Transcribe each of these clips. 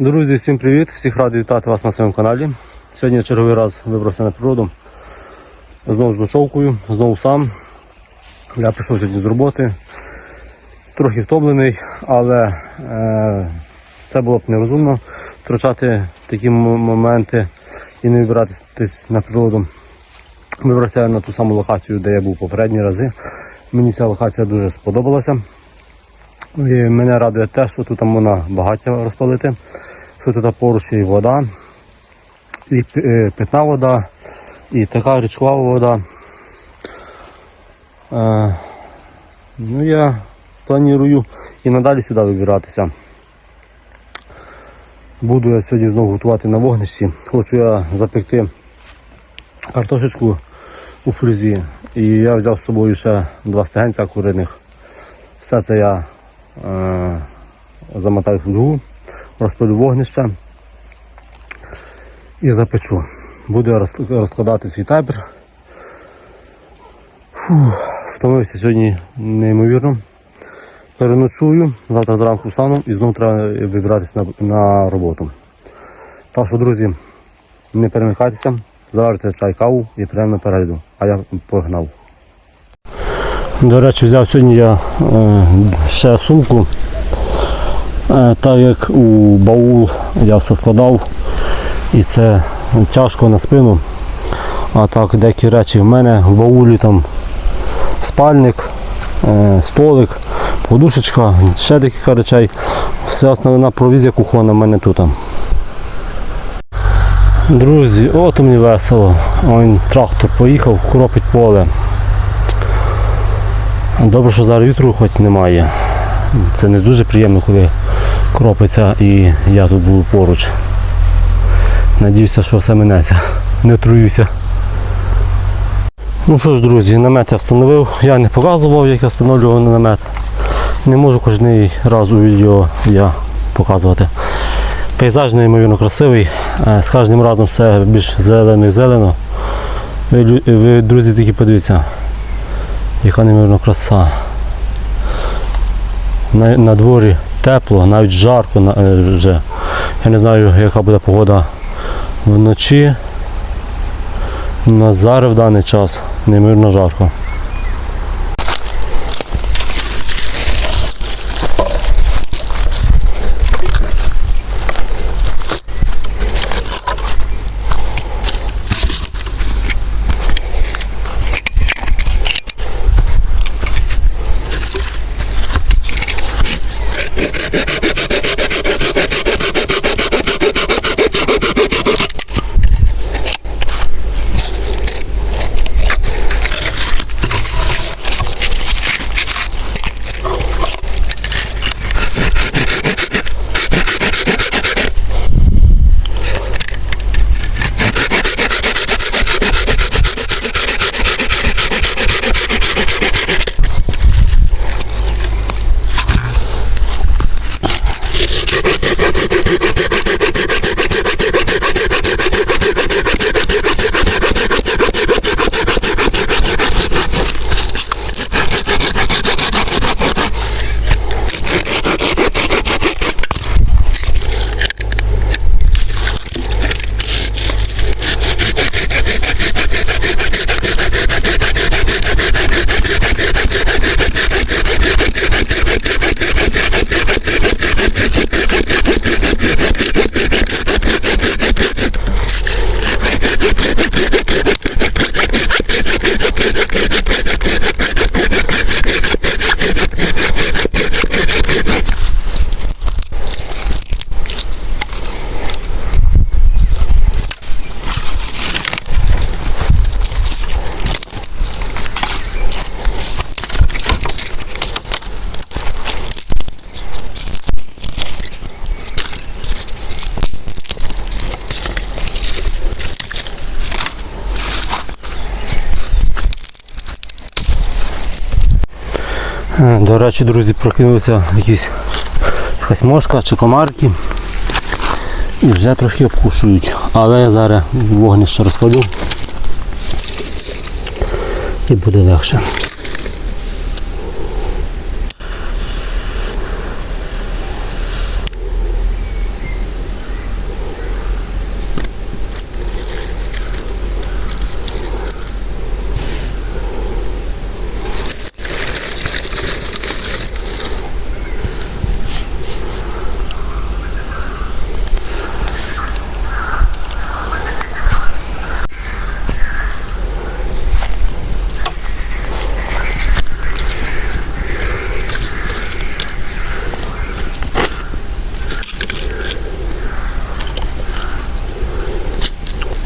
Друзі, всім привіт! Всіх радий вітати вас на своєму каналі. Сьогодні я черговий раз вибрався на природу. Знову з ночовкою, знову сам. Я прийшов сьогодні з роботи. Трохи втомлений, але е, це було б нерозумно втрачати такі моменти і не вибиратись на природу. Вибрався на ту саму локацію, де я був попередні рази. Мені ця локація дуже сподобалася. І мене радує те, що тут можна багаття розпалити, що тут поруч і вода, і е, питна вода, і така річкова вода. Е, ну, я планую і надалі сюди вибиратися. Буду я сьогодні знову готувати на вогнищі. Хочу я запекти картошечку у фрезі. І я взяв з собою ще два стегенця куриних. Все це я е, замотаю в фольгу, розпалю вогнище і запечу. Буду розкладати свій табір. Втомився сьогодні неймовірно. Переночую, завтра зранку встану і знову треба вибиратися на, на роботу. Так що, друзі, не перемикайтеся, заварите чай каву і на перейду. А я погнав. До речі, взяв сьогодні я е, ще сумку. Е, так як у баул я все складав і це тяжко на спину. А так деякі речі в мене в баулі там спальник, е, столик, подушечка, ще декілька речей. Все основна провізія кухонна в мене тут. Друзі, от мені весело. Он трактор поїхав, кропить поле. Добре, що зараз вітру хоч немає. Це не дуже приємно, коли кропиться і я тут буду поруч. Надіюся, що все минеться. Не отруюся. Ну що ж, друзі, намет я встановив. Я не показував, як я встановлював намет. Не можу кожен раз у відео я показувати. Пейзаж неймовірно красивий. Е, З кожним разом все більш зелено і зелено. Ви, ви, друзі, такі подивіться. Яка неймовірна краса. На, на дворі тепло, навіть жарко е, вже. Я не знаю, яка буде погода вночі. На зараз в даний час неймовірно жарко. До речі, друзі, прокинулися якісь якась мошка чи комарки. І вже трошки обкушують. Але я зараз вогнище розпалю. І буде легше.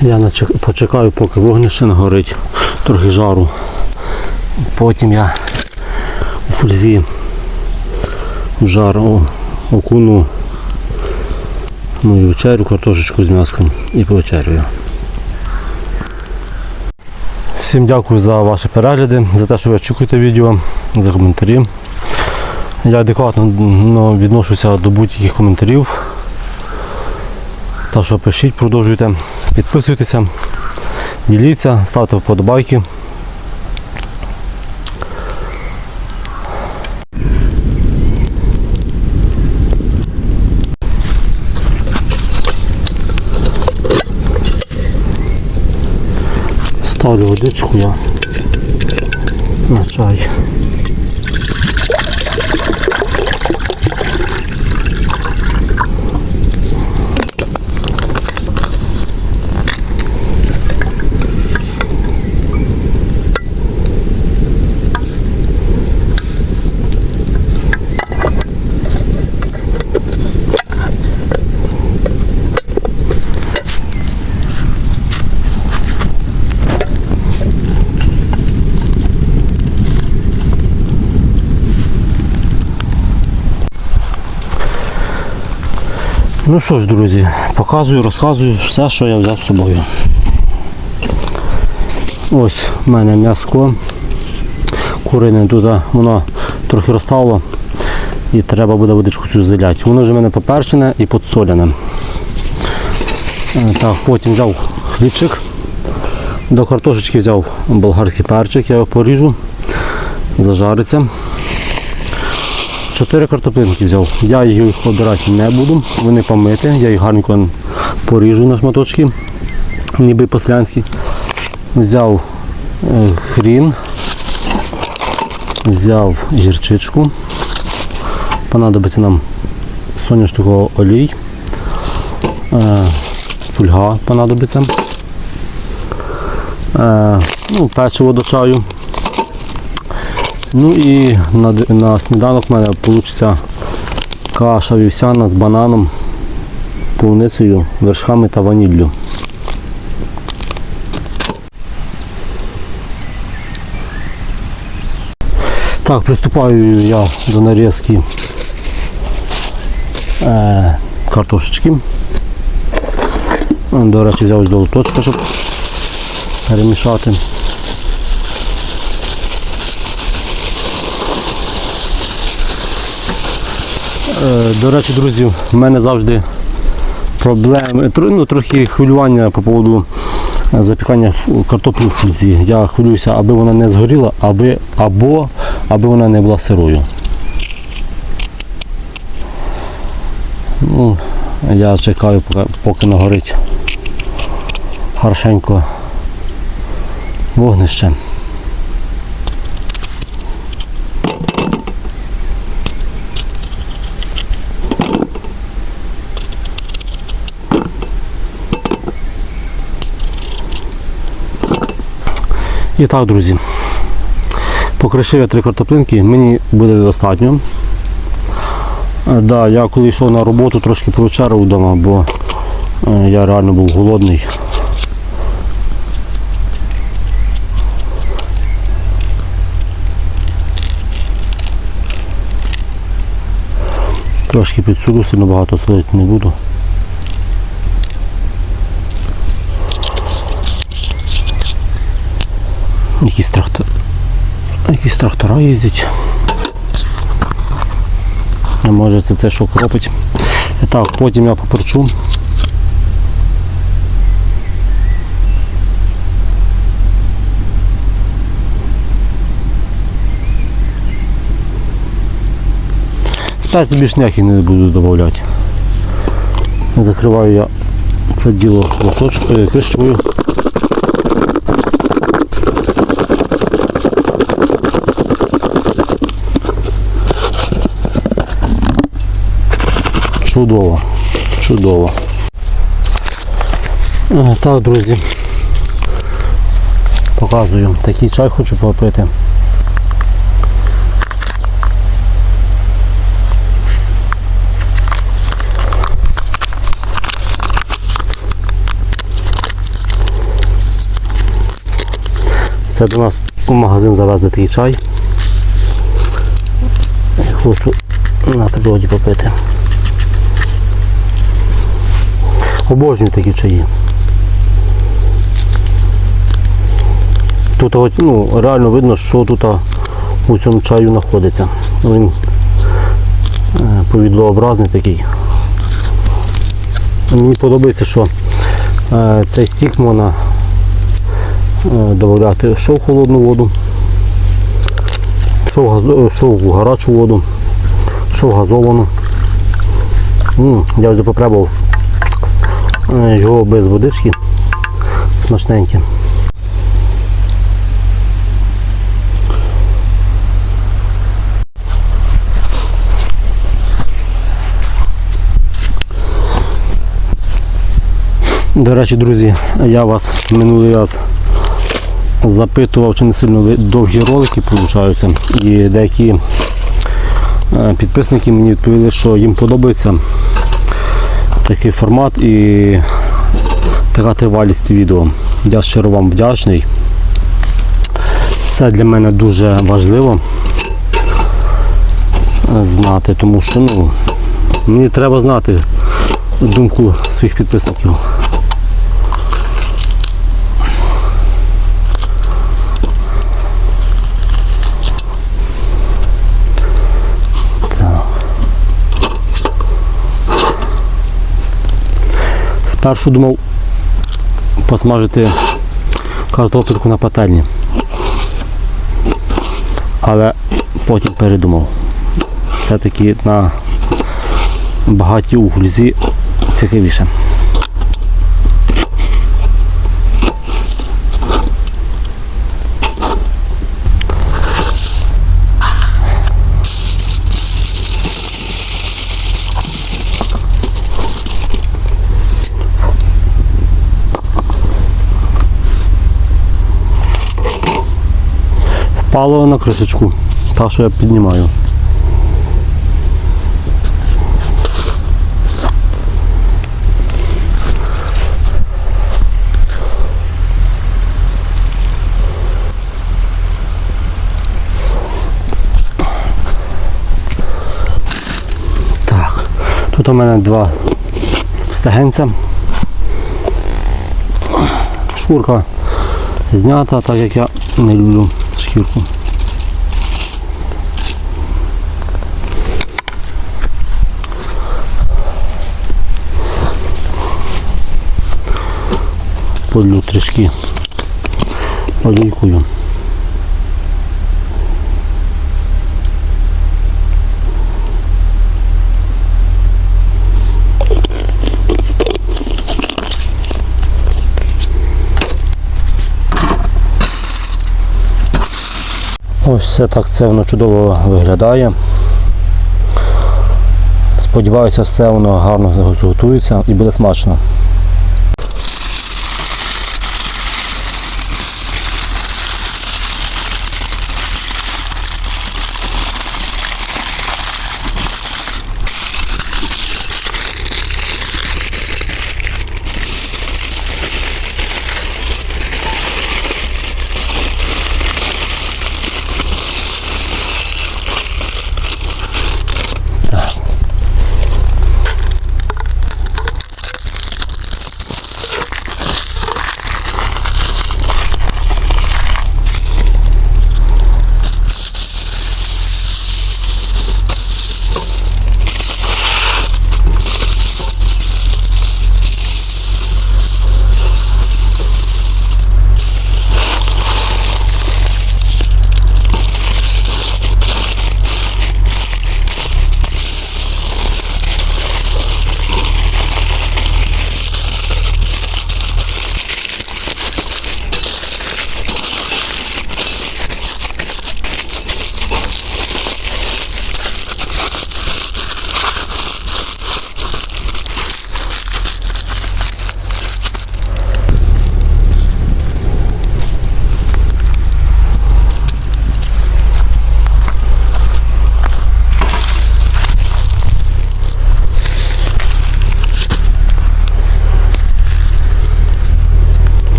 Я почекаю, поки вогнище нагорить, трохи жару. Потім я у фользі жар окуну мою вечерю, картошечку з м'яском і повечерюю. Всім дякую за ваші перегляди, за те, що ви очікуєте відео, за коментарі. Я адекватно ну, відношуся до будь-яких коментарів. Так що пишіть, продовжуйте, підписуйтеся, діліться, ставте вподобайки. Ставлю водичку я на чай. Ну що ж, друзі, показую, розказую все, що я взяв з собою. Ось в мене м'яско. Курине тут воно трохи розстало і треба буде водичку цю заляти. Воно вже в мене поперчене і подсолене. Е, Так, потім взяв хлібчик. До картошечки взяв болгарський перчик, я його поріжу, зажариться. Чотири картоплинки взяв. Я їх обирати не буду, вони помиті, я їх гарненько поріжу на шматочки, ніби по-селянськи. Взяв е, хрін, взяв гірчичку. Понадобиться нам соняшниковий олій, е, фольга понадобиться. Е, ну, печиво до чаю. Ну і на, на сніданок в мене вийде каша вівсяна з бананом, полуницею, вершками та ваніллю. Так, приступаю я до нарізки е, картошечки. До речі, взяв ось до лоточка, щоб перемішати. До речі, друзі, в мене завжди проблеми, ну, трохи хвилювання по поводу е, запікання картоплі в фользі. Я хвилююся, аби вона не згоріла, аби, або аби вона не була сирою. Ну, я чекаю, поки, поки нагорить хорошенько вогнище. І так, друзі, покришив я три картоплинки, мені буде достатньо. Е, Да, я коли йшов на роботу, трошки провечеряв вдома, бо е, я реально був голодний. Трошки підсуду, сильно багато солити не буду. Якісь трактор... Якісь трактора їздять. А може це це що кропить. І так, потім я поперчу. Спеції більш ніяких не буду додавати. Закриваю я це діло лоточкою, кришкою. Чудово, чудово. Е, Так, друзі. Показую. Такий чай хочу попити. Це до нас у магазин завезли такий чай. Хочу на природі попити. Обожнюю такі чаї. Тут ну, реально видно, що тут у цьому чаю знаходиться. Він е, повідлообразний такий. Мені подобається, що е, цей стік можна е, додати що в холодну воду, що в, газо, що в гарячу воду, що в газовану. М, я вже попробував його без водички. Смачненьке. До речі, друзі, я вас минулий раз запитував, чи не сильно довгі ролики получаються. І деякі е, підписники мені відповіли, що їм подобається такий формат і така тривалість відео. Я щиро вам вдячний. Це для мене дуже важливо знати, тому що ну, мені треба знати думку своїх підписників. Спершу думав посмажити картопельку на пательні. Але потім передумав. Все-таки на багаті углізі цікавіше. Впало на кришечку. Та, що я піднімаю. Так, тут у мене два стегенця. Шкурка знята, так як я не люблю шкірку. Полю трішки олійкою. Ось все так це воно чудово виглядає. Сподіваюся, все воно гарно зготується і буде смачно.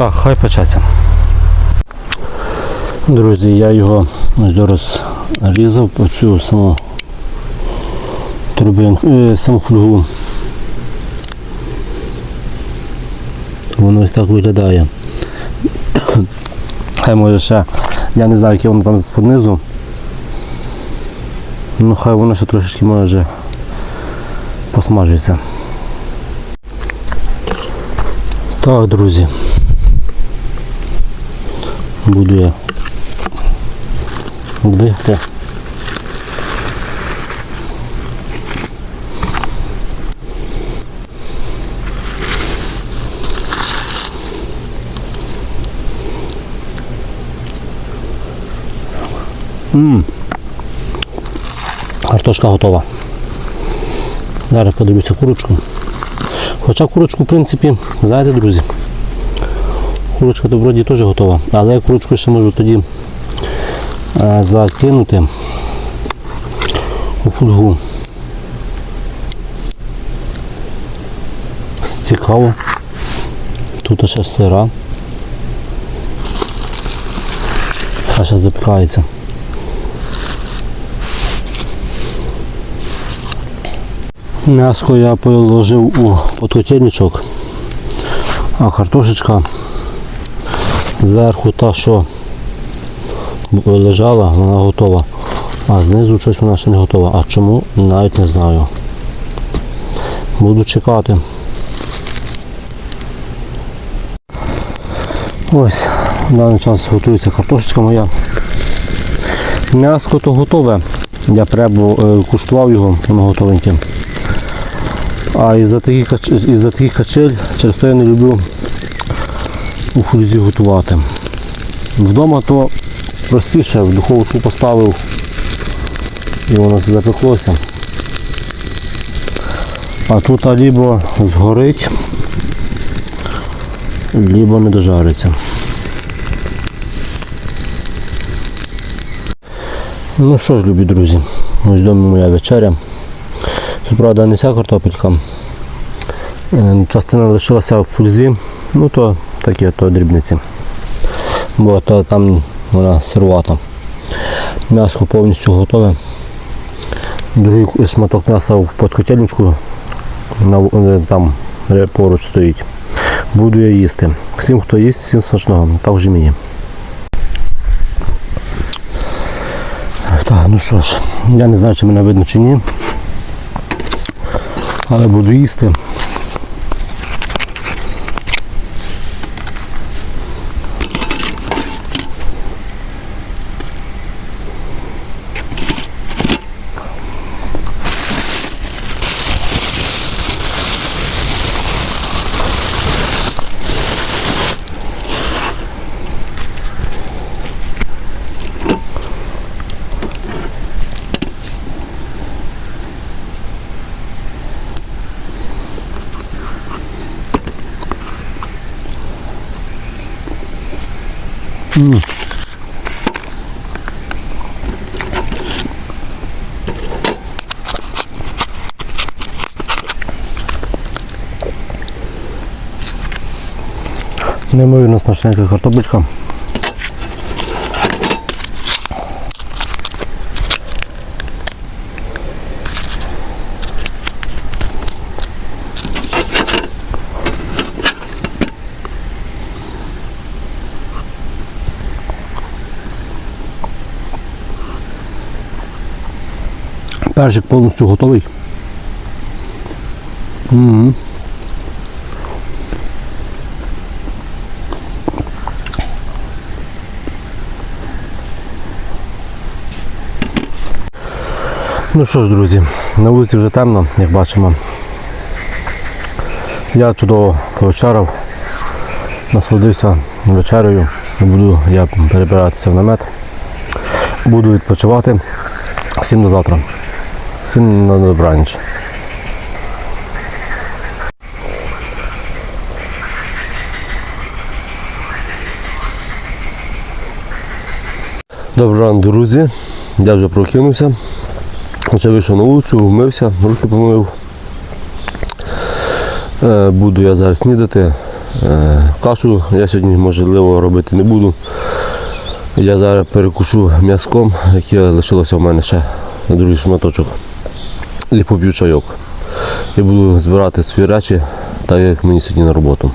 Так, хай печеться. Друзі, я його ось зараз різав по цю саму турбинку, е, саму фольгу. Воно ось так виглядає. Хай може ще, я не знаю, яке воно там понизу. Ну хай воно ще трошечки може посмажиться. Так, друзі. Буду я бігти. Ммм. Картошка готова. Зараз подивлюся курочку. Хоча курочку, в принципі, знаєте, друзі, курочка то вроді теж готова, але я курочку ще можу тоді е, закинути у фольгу. Цікаво. Тут ще сира. А ще запікається. М'яско я положив у подкотельничок, а картошечка зверху та, що лежала, вона готова. А знизу щось вона ще не готова. А чому навіть не знаю. Буду чекати. Ось, в даний час готується картошечка моя. М'яско то готове. Я пребу е, куштував його, воно готовеньке. А із-за таких, качель, через то я не люблю у фользі готувати. Вдома то простіше, в духовочку поставив і воно запеклося. А тут лібо згорить, лібо не дожариться. Ну що ж, любі друзі, ось дома моя вечеря. Тут, правда, не вся картопелька. Е, Частина лишилася в фульзі, ну то такі то дрібниці. Бо то там вона сирувата. М'ясо повністю готове. Другий шматок м'яса в подкотельничку е, там поруч стоїть. Буду я їсти. Всім, хто їсть, всім смачного. Також і мені. Так, ну що ж, я не знаю, чи мене видно чи ні. Але буду їсти. Неймовірно смачненька картопелька. Першик повністю готовий. Угу. Ну що ж, друзі, на вулиці вже темно, як бачимо. Я чудово повечеряв, насолодився вечерею. Буду я перебиратися в намет. Буду відпочивати. Всім до завтра. Всім на добраніч. Доброго ранку, друзі. Я вже прокинувся. Вже вийшов на вулицю, вмився, руки помив. Е, Буду я зараз снідати. Е, Кашу я сьогодні можливо робити не буду. Я зараз перекушу м'язком, яке лишилося в мене ще на другий шматочок. І поп'ю чайок. Я буду збирати свої речі, так як мені сьогодні на роботу.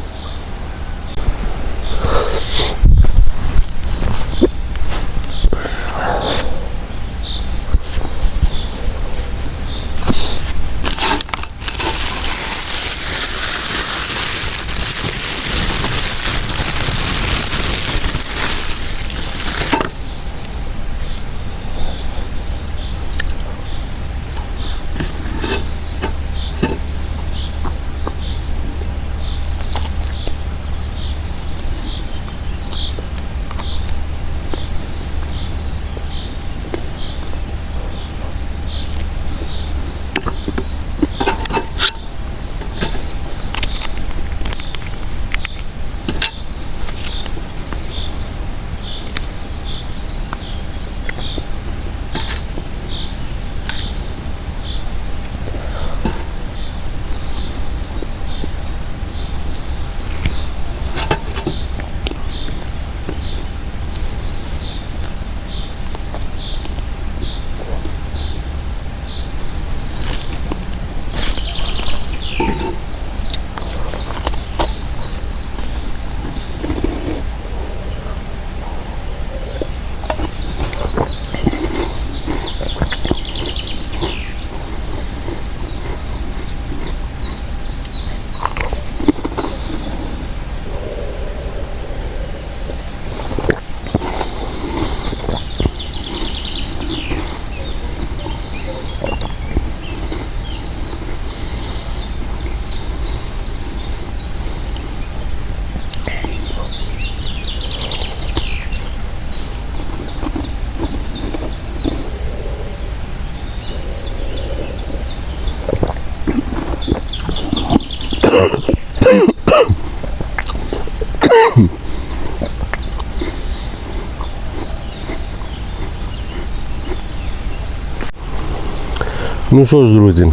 Ну що ж, друзі,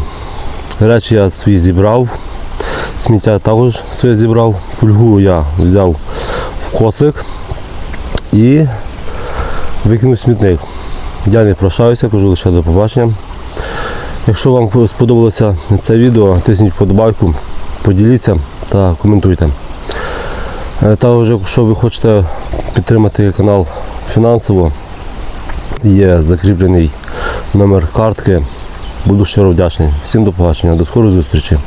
речі я свої зібрав, сміття також своє зібрав, фольгу я взяв в котлик і викинув смітник. Я не прощаюся, кажу лише до побачення. Якщо вам сподобалося це відео, тисніть вподобайку, поділіться та коментуйте. Е, Також, якщо ви хочете підтримати канал фінансово, є закріплений номер картки. Буду щиро вдячний. Всім до побачення, до скорої зустрічі.